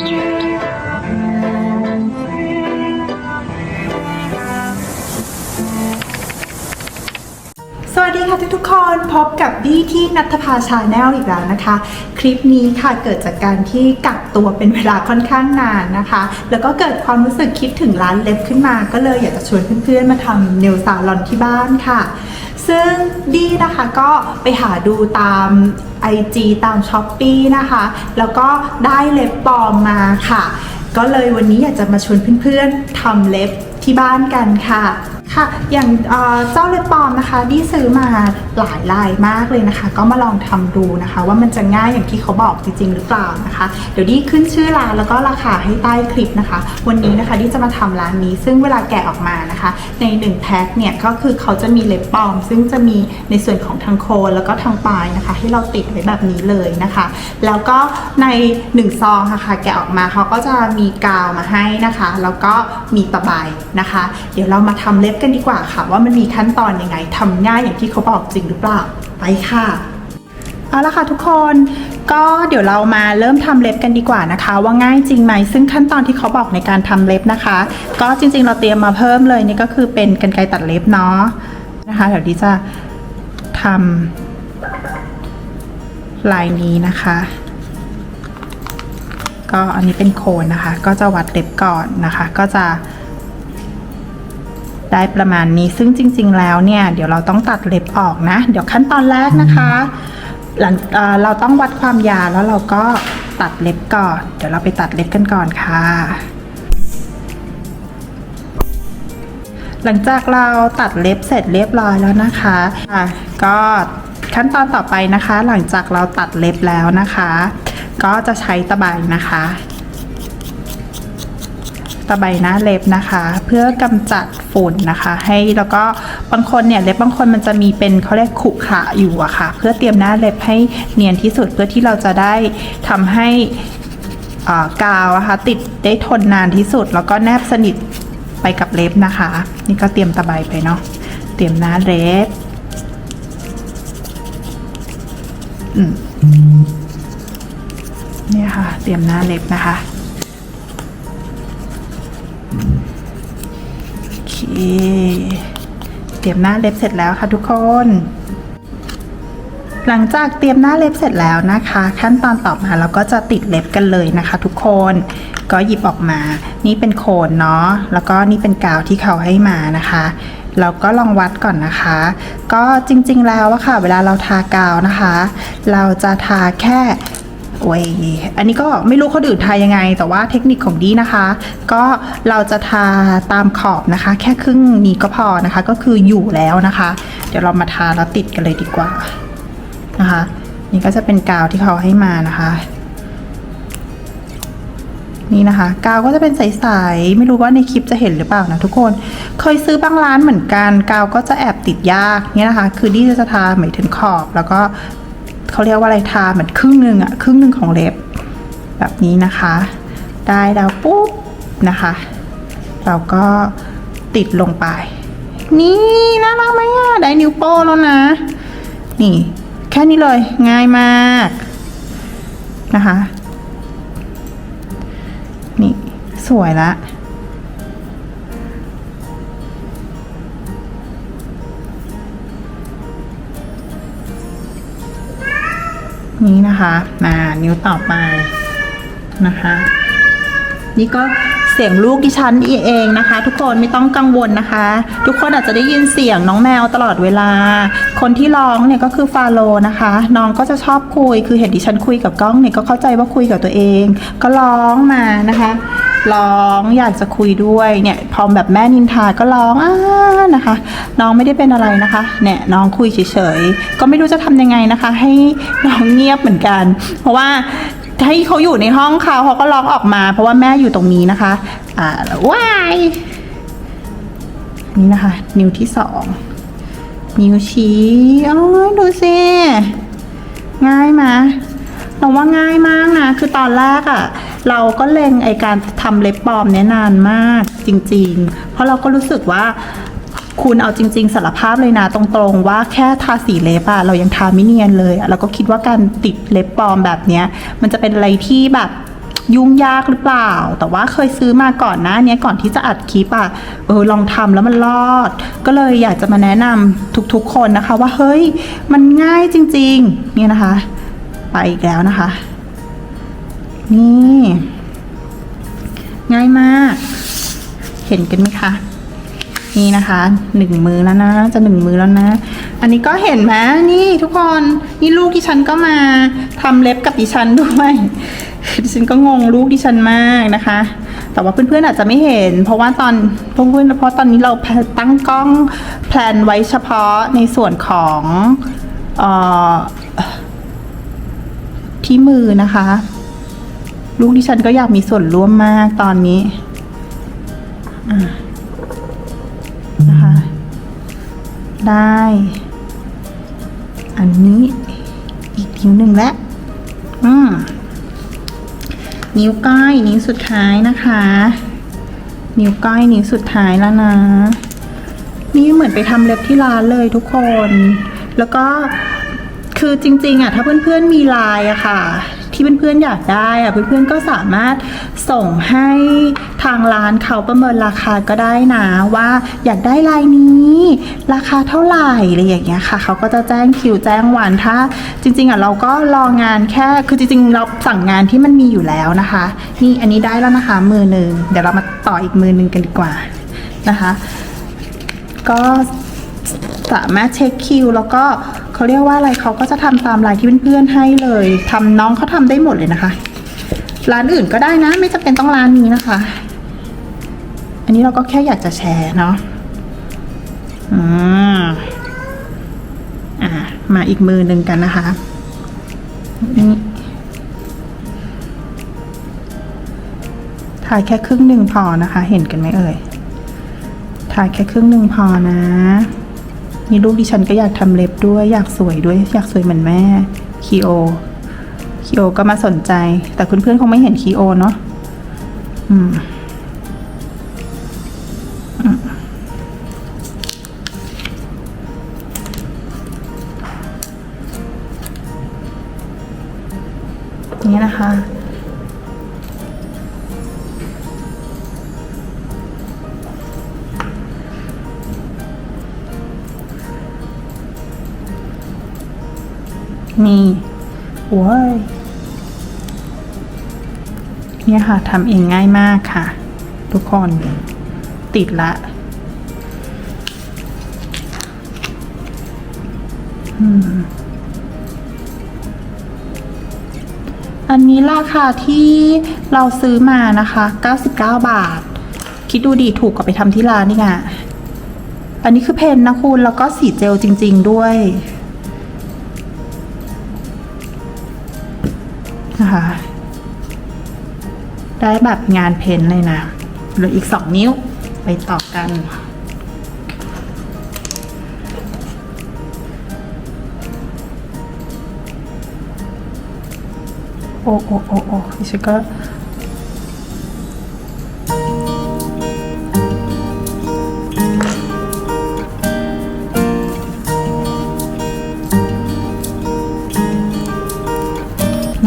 ส พบกับบี้ที่นัทภาชาแนลอีกแล้วนะคะ คลิปนี้ค่ะเกิดจากการที่กักตัวเป็นเวลาค่อนข้างนานนะคะ แล้วก็เกิดความรู้สึกคิดถึงร้านเล็บขึ้นมา ก็เลยอยากจะชวนเพื่อนๆมาทำเนลซาลอนที่บ้านค่ะ ซึ่งดีนะคะก็ไปหาดูตาม IG ตาม s h อ p e e นะคะ แล้วก็ได้เล็บปลอมมาค่ะ ก็เลยวันนี้อยากจะมาชวนเพื่อนๆทำเล็บที่บ้านกันค่ะ ค่ะ อย่างเจ้าเล็บปลอมนะคะดีซื้อมาหลายลายมากเลยนะคะ ก็มาลองทำดูนะคะ ว่ามันจะง่ายอย่างที่เขาบอกจริง ๆ หรือเปล่านะคะ เดี๋ยวดีขึ้นชื่อร้านแล้วก็ราคาให้ใต้คลิปนะคะ วันนี้นะคะดีจะมาทำร้านนี้ ซึ่งเวลาแกะออกมานะคะ ใน1แพ็คเนี่ยก็คือเขาจะมีเล็บปลอม ซึ่งจะมีในส่วนของทางโคนแล้วก็ทางปลายนะคะ ให้เราติดไว้แบบนี้เลยนะคะ แล้วก็ใน1ซองค่ะคะแกะออกมาเขาก็จะมีกาวมาให้นะคะ แล้วก็มีตะไบนะคะ เดี๋ยวเรามาทำเล็บกันดีกว่าค่ะว่ามันมีขั้นตอนยังไงทำง่ายอย่างที่เขาบอกจริงหรือเปล่าไปค่ะเอาละค่ะทุกคนก็เดี๋ยวเรามาเริ่มทำเล็บกันดีกว่านะคะ ว่าง่ายจริงไหมซึ่งขั้นตอนที่เขาบอกในการทำเล็บนะคะ ก็จริงๆ เราเตรียมมาเพิ่มเลยนี่ก็คือเป็นกรรไกรตัดเล็บเนาะนะคะเดี๋ยวดิจะทำลายนี้นะคะ ก็อันนี้เป็นโคนนะคะ ก็จะวัดเล็บก่อนนะคะ ก็จะ ได้ประมาณนี้ซึ่งจริง ๆ แล้วเนี่ยเดี๋ยวเราต้องตัดเล็บออกนะ เดี๋ยวขั้นตอนแรกนะคะ หลังเเราต้องวัดความยาวแล้วเราก็ตัดเล็บก่อน เดี๋ยวเราไปตัดเล็บกันก่อนค่ะ หลังจากเราตัดเล็บเสร็จเรียบร้อยแล้วนะคะอะก็ขั้นตอนต่อไปนะคะ หลังจากเราตัดเล็บแล้วนะคะ ก็จะใช้ตะไบนะคะ ตะไบหน้าเล็บนะคะ เพื่อกำจัดฝุ่นนะคะ ให้แล้วก็บางคนเนี่ยเล็บบางคนมันจะมีเป็นเขาเรียกขุขระอยู่อะค่ะ เพื่อเตรียมหน้าเล็บให้เนียนที่สุดเพื่อที่เราจะได้ทำให้กาวนะคะติดได้ทนนานที่สุด แล้วก็แนบสนิทไปกับเล็บนะคะ นี่ก็เตรียมตะไบไปเนาะเตรียมหน้าเล็บเนี่ยค่ะ เตรียมหน้าเล็บนะคะ เตรียมหน้าเล็บเสร็จแล้วค่ะทุกคน หลังจากเตรียมหน้าเล็บเสร็จแล้วนะคะ ขั้นตอนต่อมาเราก็จะติดเล็บกันเลยนะคะ ทุกคนก็หยิบออกมา นี่เป็นโคนเนาะแล้วก็นี่เป็นกาวที่เขาให้มานะคะเราก็ลองวัดก่อนนะคะ ก็จริงๆแล้วอะค่ะ เวลาเราทากาวนะคะ เราจะทาแค่ โอ้ยอันนี้ก็ไม่รู้คนอื่นทายังไง แต่ว่าเทคนิคของดีนะคะ ก็เราจะทาตามขอบนะคะ แค่ครึ่งนี้ก็พอนะคะ ก็คืออยู่แล้วนะคะ เดี๋ยวเรามาทาแล้วติดกันเลยดีกว่านะคะ นี่ก็จะเป็นกาวที่เขาให้มานะคะนี่นะคะกาวก็จะเป็นใสๆไม่รู้ว่าในคลิปจะเห็นหรือเปล่านะทุกคน เคยซื้อบางร้านเหมือนกันกาวก็จะแอบติดยากเนี่ยนะคะ คือดีจะทาหมายถึงขอบแล้วก็ เขาเรียกว่าอะไรทาเหมือนครึ่งหนึ่งอะครึ่งหนึ่งของเล็บ แบบนี้นะคะ ได้แล้วปุ๊บนะคะ เราก็ติดลงไป นี่น่ารักไหมอะได้นิ้วโป้แล้วนะ นี่แค่นี้เลยง่ายมากนะคะ นี่สวยละ นี้นะคะมานิ้วต่อไปนะคะ นี่ก็เสียงลูกดิฉันเองนะคะ ทุกคนไม่ต้องกังวลนะคะ ทุกคนอาจจะได้ยินเสียงน้องแมวตลอดเวลา คนที่ร้องเนี่ยก็คือฟาโลนะคะ น้องก็จะชอบคุยคือเห็นดิฉันคุยกับกล้องเนี่ยก็เข้าใจว่าคุยกับตัวเอง ก็ร้องมานะคะ ร้องอยากจะคุยด้วยเนี่ยพอแบบแม่นินทาก็ร้องอ้านะคะ น้องไม่ได้เป็นอะไรนะคะเนี่ยน้องคุยเฉยๆก็ไม่รู้จะทำยังไงนะคะ ให้น้องเงียบเหมือนกัน เพราะว่าให้เขาอยู่ในห้องเขาเขาก็ร้องออกมา เพราะว่าแม่อยู่ตรงนี้นะคะอ่าว้ายนี่นะคะ นิ้วที่สองนิ้วชี้โอ้ยดูสิง่ายมาเราว่าง่ายมากนะคือตอนแรกอะ่ะ เราก็เล็งไอการทำเล็บปลอมเนี่ยนานมากจริง ๆ เพราะเราก็รู้สึกว่าคุณเอาจริง ๆสารภาพเลยนะตรงๆ ว่าแค่ทาสีเล็บอะเรายังทาไม่เนียนเลยอะเราก็คิดว่าการติดเล็บปลอมแบบเนี้ยมันจะเป็นอะไรที่แบบยุ่งยากหรือเปล่า แต่ว่าเคยซื้อมาก่อนหนะเนี้ยก่อนที่จะอัดคลิปอะเออลองทำแล้วมันรอด ก็เลยอยากจะมาแนะนำทุกๆคนนะคะ ว่าเฮ้ยมันง่ายจริงๆเนี่ยนะคะ ไปอีกแล้วนะคะ นี่ ง่ายมาก เห็นกันไหมคะ นี่นะคะหนึ่งมือแล้วนะ จะหนึ่งมือแล้วนะ อันนี้ก็เห็นไหมนี่ทุกคนนี่ลูกดิฉันก็มาทำเล็บกับดิฉันด้วยดิฉันก็งงลูกดิฉันมากนะคะ แต่ว่าเพื่อนๆอาจจะไม่เห็น เพราะว่าตอนเพื่อนๆเพราะตอนนี้เราตั้งกล้องแพลนไว้เฉพาะในส่วนของออที่มือนะคะ ลูกดิฉันก็อยากมีส่วนร่วมมากตอนนี้นะคะ ได้ อันนี้อีกนิ้วหนึ่งแล้วอืมนิ้วก้อยนิ้วสุดท้ายนะคะ นิ้วก้อยนิ้วสุดท้ายแล้วนะ นี่เหมือนไปทำเล็บที่ร้านเลยทุกคน แล้วก็คือจริงๆอะถ้าเพื่อนๆมีลายอะค่ะ ที่เพื่อนๆอยากได้อะเพื่อนๆก็สามารถส่งให้ทางร้านเขาประเมินราคาก็ได้นะว่าอยากได้ลายนี้ ราคาเท่าไหร่อะไรอย่างเงี้ยค่ะ เขาก็จะแจ้งคิวแจ้งวันถ้า จริง ๆอะเราก็รองานแค่คือจริงๆเราสั่งงานที่มันมีอยู่แล้วนะคะ นี่อันนี้ได้แล้วนะคะมือหนึ่งเดี๋ยวเรามาต่ออีกมือหนึ่งกันดีกว่านะคะ ก็ สามารถเช็คคิว แล้วก็เขาเรียกว่าอะไรเขาก็จะทำตามลายที่เพื่อนๆให้เลยทำน้องเขาทำได้หมดเลยนะคะ ร้านอื่นก็ได้นะ ไม่จำเป็นต้องร้านนี้นะคะ อันนี้เราก็แค่อยากจะแชร์เนาะอืมอ่ามาอีกมือหนึ่งกันนะคะนี่ถ่ายแค่ครึ่งหนึ่งพอนะคะ เห็นกันไหมเอ่ยถ่ายแค่ครึ่งหนึ่งพอนะ นี่ลูกดิฉันก็อยากทำเล็บด้วยอยากสวยด้วย อยากสวยเหมือนแม่คีโอคีโอก็มาสนใจ แต่เพื่อนๆคงไม่เห็นคีโอเนาะอืมอืมนี่นะคะ นี่โว้ยเนี่ยค่ะทำเองง่ายมากค่ะ ทุกคนติดละอันนี้ราคาที่เราซื้อมานะคะ 99 บาท คิดดูดีถูกกว่าไปทำที่ร้านนี่ไงอันนี้คือเพนนะคุณ แล้วก็สีเจลจริง ๆ ด้วย นะคะ ได้แบบงานเพ้นเลยนะเหลืออีกสองนิ้วไปต่อกัน โอ้โอ้โอ้โอ้ดิฉันก็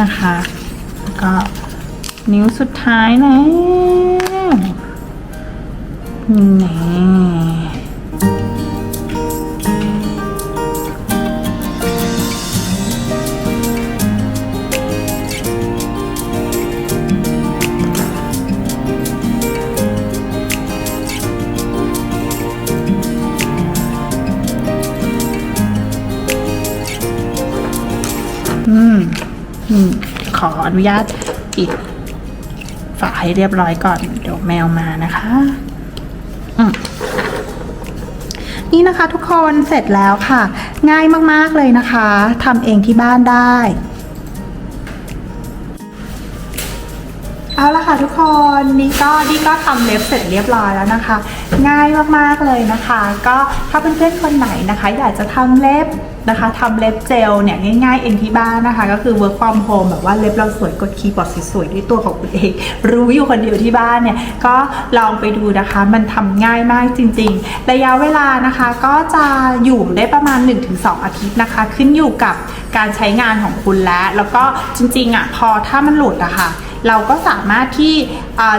นะคะ ก็นิ้วสุดท้ายแล้วนี่ นุญาตปิดฝาให้เรียบร้อยก่อน เดี๋ยวแมวมานะคะนี่นะคะทุกคนเสร็จแล้วค่ะ ง่ายมากๆเลยนะคะทำเองที่บ้านได้ เอาละค่ะทุกคนนี่ก็นี่ก็ทำเล็บเสร็จเรียบร้อยแล้วนะคะ ง่ายมากๆเลยนะคะ ก็ถ้าเพื่อนๆคนไหนนะคะ อยากจะทำเล็บนะคะทำเล็บเจลเนี่ยง่ายๆเองที่บ้านนะคะ ก็คือ work from home แบบว่าเล็บเราสวยกดคีย์บอร์ดสวยๆด้วยตัวของคุณเอง รู้อยู่คนเดียวที่บ้านเนี่ยก็ลองไปดูนะคะ มันทำง่ายมากจริง ๆ ระยะเวลานะคะก็จะอยู่ได้ประมาณ 1-2 อาทิตย์นะคะ ขึ้นอยู่กับการใช้งานของคุณแล้ว แล้วก็จริงๆอะพอถ้ามันหลุดอะค่ะ เราก็สามารถที่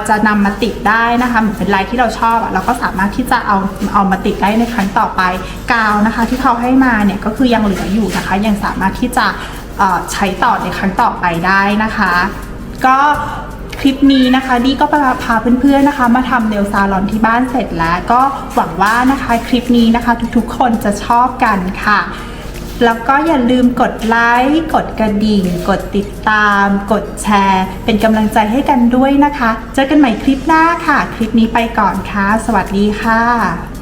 จะนำมาติดได้นะคะเหมือนเป็นลายที่เราชอบเราก็สามารถที่จะเอาเอามาติดได้ในครั้งต่อไปกาวนะคะ ที่เขาให้มาเนี่ยก็คือยังเหลืออยู่นะคะ ยังสามารถที่จะใช้ต่อในครั้งต่อไปได้นะคะ ก็คลิปนี้นะคะดีก็พาเพื่อนๆนะคะ มาทำเนลซาลอนที่บ้านเสร็จแล้ว ก็หวังว่านะคะคลิปนี้นะคะทุกๆคนจะชอบกันค่ะ แล้วก็อย่าลืมกดไลค์กดกระดิ่ง กดติดตาม กดแชร์ เป็นกำลังใจให้กันด้วยนะคะ เจอกันใหม่คลิปหน้าค่ะ คลิปนี้ไปก่อนค่ะ สวัสดีค่ะ